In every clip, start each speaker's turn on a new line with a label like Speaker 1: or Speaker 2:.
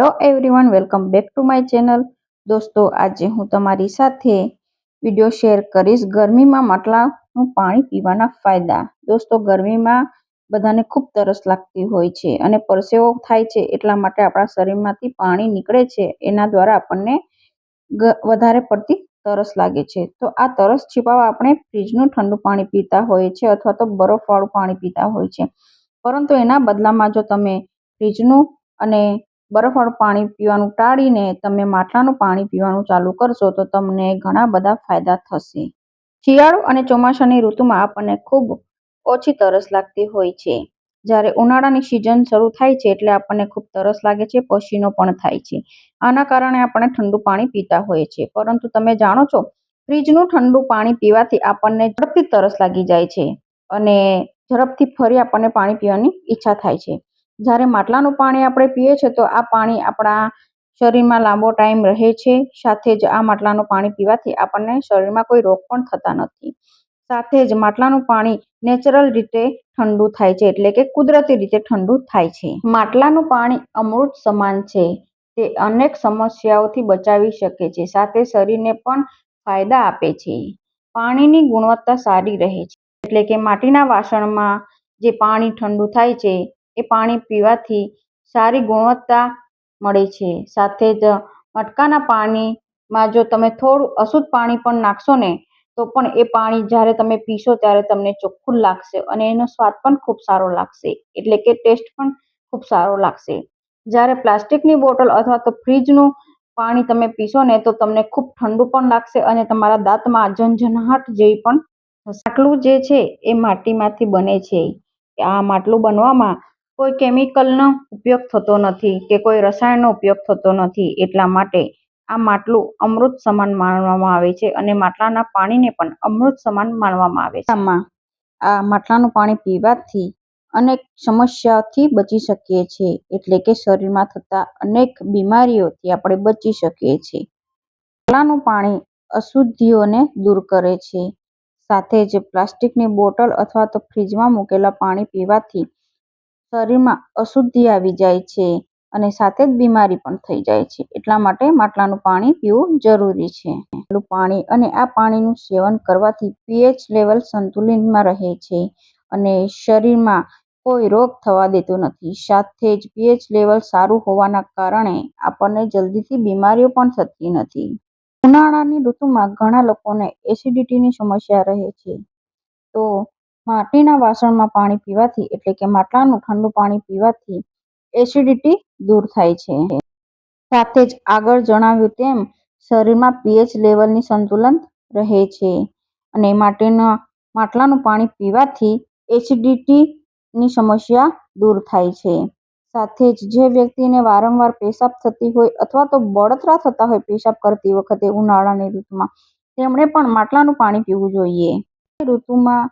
Speaker 1: Hello everyone welcome back to my channel દોસ્તો, આજે હું તમારી સાથે વીડિયો શેર કરીશ ગરમીમાં માટલાનું પાણી પીવાના ફાયદા. દોસ્તો, ગરમીમાં બધાને ખૂબ તરસ લાગતી હોય છે અને પરસેવો થાય છે એટલા માટે આપણા શરીરમાંથી પાણી નીકળે છે. એના દ્વારા આપણને વધારે પડતી તરસ લાગે છે. તો આ તરસ છીપાવવા આપણે ફ્રીજનું ઠંડુ પાણી પીતા હોઈએ છીએ અથવા તો બરફવાળું પાણી પીતા હોય છે. પરંતુ એના બદલામાં જો તમે ફ્રીજનું અને બરફવાળું પાણી પીવાનું ટાળીને તમે માટલાનું પાણી પીવાનું ચાલુ કરશો તો તમને ઘણા બધા ફાયદા થશે. શિયાળુ અને ચોમાસાની ઋતુમાં આપણને ખૂબ ઓછી તરસ લાગતી હોય છે. જ્યારે ઉનાળાની સિઝન શરૂ થાય છે એટલે આપણને ખૂબ તરસ લાગે છે, પસીનો પણ થાય છે. આના કારણે આપણે ઠંડુ પાણી પીતા હોઈએ છીએ. પરંતુ તમે જાણો છો, ફ્રીજનું ઠંડુ પાણી પીવાથી આપણને ઝડપથી તરસ લાગી જાય છે અને ઝડપથી ફરી આપણને પાણી પીવાની ઈચ્છા થાય છે. જ્યારે માટલાનું પાણી આપણે પીએ છીએ તો આ પાણી આપણા શરીરમાં લાંબો ટાઈમ રહે છે. સાથે જ આ માટલાનું પાણી પીવાથી આપણને શરીરમાં કોઈ રોગ પણ થતા નથી. સાથે જ માટલાનું પાણી નેચરલ રીતે ઠંડુ થાય છે, એટલે કે કુદરતી રીતે ઠંડુ થાય છે. માટલાનું પાણી અમૃત સમાન છે. તે અનેક સમસ્યાઓથી બચાવી શકે છે, સાથે શરીરને પણ ફાયદા આપે છે. પાણીની ગુણવત્તા સારી રહે છે, એટલે કે માટીના વાસણમાં જે પાણી ઠંડુ થાય છે એ પાણી પીવાથી સારી ગુણવત્તા મળે છે. સાથે જ મટકાના પાણીમાં જો તમે થોડું અશુદ્ધ પાણી પણ નાખશો ને, તો પણ એ પાણી જ્યારે તમે પીશો ત્યારે તમને ચોખ્ખું લાગશે અને એનો સ્વાદ પણ ખૂબ સારો લાગશે. એટલે કે ટેસ્ટ પણ ખૂબ સારો લાગશે. જ્યારે પ્લાસ્ટિકની બોટલ અથવા તો ફ્રીજનું પાણી તમે પીશો ને, તો તમને ખૂબ ઠંડુ પણ લાગશે અને તમારા દાંતમાં ઝંઝનાહટ જેવી પણ માટલું જે છે એ માટીમાંથી બને છે. આ માટલું બનવામાં કોઈ કેમિકલનો ઉપયોગ થતો નથી કે કોઈ રસાયણનો ઉપયોગ થતો નથી એટલા માટે આ માટલું અમૃત સમાન માનવામાં આવે છે અને માટલાના પાણીને પણ અમૃત સમાન માનવામાં આવે છે. આમાં આ માટલાનું પાણી પીવાથી અનેક સમસ્યાથી બચી શકીએ છીએ એટલે કે શરીરમાં થતા અનેક બીમારીઓથી આપણે બચી શકીએ છીએ માટલાનું પાણી અશુદ્ધિઓને દૂર કરે છે. સાથે જ પ્લાસ્ટિકની બોટલ અથવા તો ફ્રીજમાં મૂકેલા પાણી પીવાથી શરીરમાં અશુદ્ધિ આવી જાય છે અને સાથે જ બીમારી પણ થઈ જાય છે. એટલા માટે માટલાનું પાણી પીવું જરૂરી છે. પાણી અને આ પાણીનું સેવન કરવાથી પીએચ લેવલ સંતુલિતમાં રહે છે અને શરીરમાં કોઈ રોગ થવા દેતો નથી. સાથે જ પીએચ લેવલ સારું હોવાના કારણે આપણને જલ્દીથી બીમારીઓ પણ થતી નથી. ઉનાળાની ઋતુમાં ઘણા લોકોને એસિડિટીની સમસ્યા રહે છે. તો માટીના વાસણમાં પાણી પીવાથી એટલે કે માટલાનું ઠંડુ પાણી પીવાથી એસિડિટી દૂર થાય છે. સાથે જ આગળ જણાવ્યું તેમ, શરીરમાં પીએચ લેવલની સંતુલન રહે છે અને માટીના, માટલાનું પાણી પીવાથી એસિડિટીની સમસ્યા દૂર થાય છે. સાથે જ જે વ્યક્તિને વારંવાર પેશાબ થતી હોય અથવા તો બળતરા થતા હોય પેશાબ કરતી વખતે ઉનાળાની ઋતુમાં, તેમણે પણ માટલાનું પાણી પીવું જોઈએ. ઋતુમાં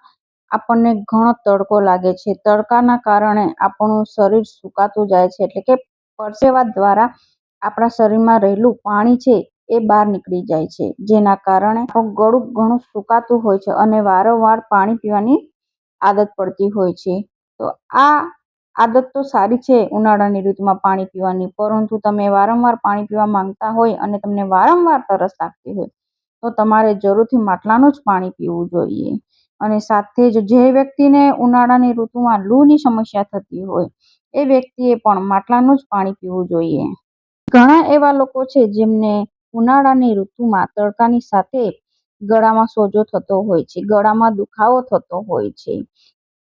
Speaker 1: આપણને ઘણો તડકો લાગે છે. તડકાના કારણે આપણું શરીર સુકાતું જાય છે એટલે કે પરસેવા દ્વારા આપણા શરીરમાં રહેલું પાણી છે એ બહાર નીકળી જાય છે. જેના કારણે ગળું ઘણું સુકાતું હોય છે અને વારંવાર પાણી પીવાની આદત પડતી હોય છે. તો આ આદત તો સારી છે ઉનાળાની ઋતુમાં પાણી પીવાની, પરંતુ તમે વારંવાર પાણી પીવા માંગતા હોય અને તમને વારંવાર તરસ લાગતી હોય, તો તમારે જરૂરથી માટલાનું જ પાણી પીવું જોઈએ. અને સાથે જ જે વ્યક્તિને ઉનાળાની ઋતુમાં લૂની સમસ્યા થતી હોય, એ વ્યક્તિએ પણ માટલાનું જ પાણી પીવું જોઈએ. ઘણા એવા લોકો છે જેમને ઉનાળાની ઋતુમાં તડકાની સાથે ગળામાં સોજો થતો હોય છે, ગળામાં દુખાવો થતો હોય છે.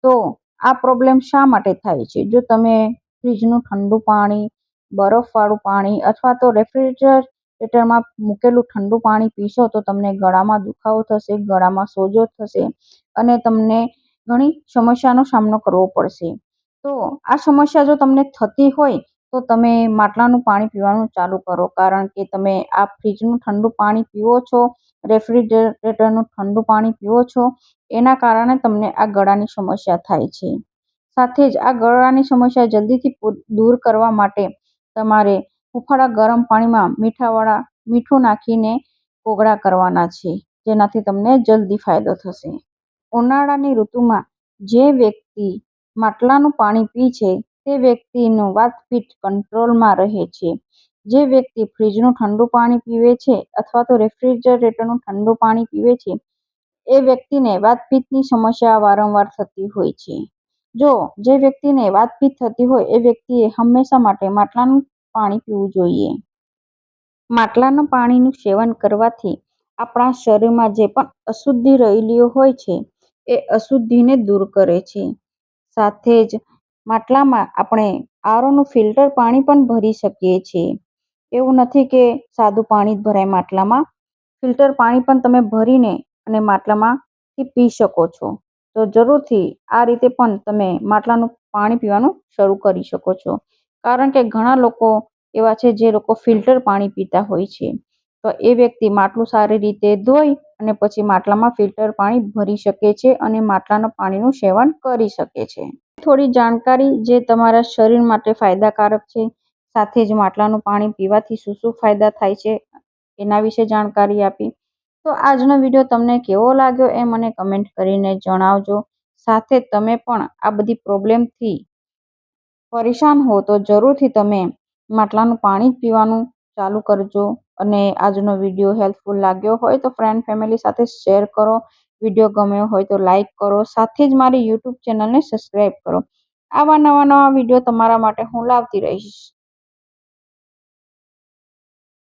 Speaker 1: તો આ પ્રોબ્લેમ શા માટે થાય છે? જો તમે ફ્રીજનું ઠંડુ પાણી, બરફવાળું પાણી અથવા તો રેફ્રિજરેટરમાં મૂકેલું ઠંડુ પાણી પીશો તો તમને ગળામાં દુખાવો થશે, ગળામાં સોજો થશે અને તમને ઘણી સમસ્યાનો સામનો કરવો પડશે. તો આ સમસ્યા જો તમને થતી હોય, તો તમે માટલાનું પાણી પીવાનું ચાલુ કરો. કારણ કે તમે આ ફ્રીજનું ઠંડુ પાણી પીવો છો, રેફ્રિજરેટરનું ઠંડુ પાણી પીવો છો, એના કારણે તમને આ ગળાની સમસ્યા થાય છે. સાથે જ આ ગળાની સમસ્યા જલ્દીથી દૂર કરવા માટે તમારે હૂંફાળા ગરમ પાણીમાં મીઠાવાળા, મીઠું નાખીને કોગળા કરવાના છે, જેનાથી તમને જલ્દી ફાયદો થશે. ઉનાળાની ઋતુમાં જે વ્યક્તિ માટલાનું પાણી પી છે, તે વ્યક્તિનું વાતપીઠ કંટ્રોલમાં રહે છે. જે વ્યક્તિ ફ્રીજનું ઠંડુ પાણી પીવે છે અથવા તો રેફ્રિજરેટરનું ઠંડુ પાણી પીવે છે, એ વ્યક્તિને વાતપિત્તની સમસ્યા વારંવાર થતી હોય છે. જો જે વ્યક્તિને વાતપિત્ત થતી હોય, એ વ્યક્તિએ હંમેશા માટે માટલાનું પાણી પીવું જોઈએ. માટલાના પાણીનું સેવન કરવાથી આપણા શરીરમાં જે પણ અશુદ્ધિ રહેલી હોય છે એ અશુદ્ધિને દૂર કરે છે. સાથે જ માટલામાં આપણે આરોનું ફિલ્ટર પાણી પણ ભરી શકીએ છીએ. એવું નથી કે સાદું પાણી જ ભરાય માટલામાં. ફિલ્ટર પાણી પણ તમે ભરીને અને માટલામાંથી પી શકો છો. તો જરૂરથી આ રીતે પણ તમે માટલાનું પાણી પીવાનું શરૂ કરી શકો છો. કારણ કે ઘણા લોકો એવા છે જે લોકો ફિલ્ટર પાણી પીતા હોય છે. તો એ વ્યક્તિ માટલું સારી રીતે ધોઈ અને પછી માટલામાં ફિલ્ટર પાણી ભરી શકે છે અને માટલાના પાણીનું સેવન કરી શકે છે. થોડી જાણકારી જે તમારા શરીર માટે ફાયદાકારક છે, સાથે જ માટલાનું પાણી પીવાથી શું શું ફાયદા થાય છે, એના વિશે જાણકારી આપી. તો આજનો વીડિયો તમને કેવો લાગ્યો એ મને કમેન્ટ કરીને જણાવજો. સાથે તમે પણ આ બધી પ્રોબ્લેમથી પરેશાન હો તો જરૂરથી તમે માટલાનું પાણી જ પીવાનું ચાલુ કરજો. અને આજનો વીડિયો હેલ્પફુલ લાગ્યો હોય તો ફ્રેન્ડ ફેમિલી સાથે શેર કરો. વીડિયો ગમ્યો હોય તો લાઈક કરો. સાથે જ મારી યુટ્યુબ ચેનલને સબસ્ક્રાઈબ કરો. આવા નવા નવા વીડિયો તમારા માટે હું લાવતી રહીશ.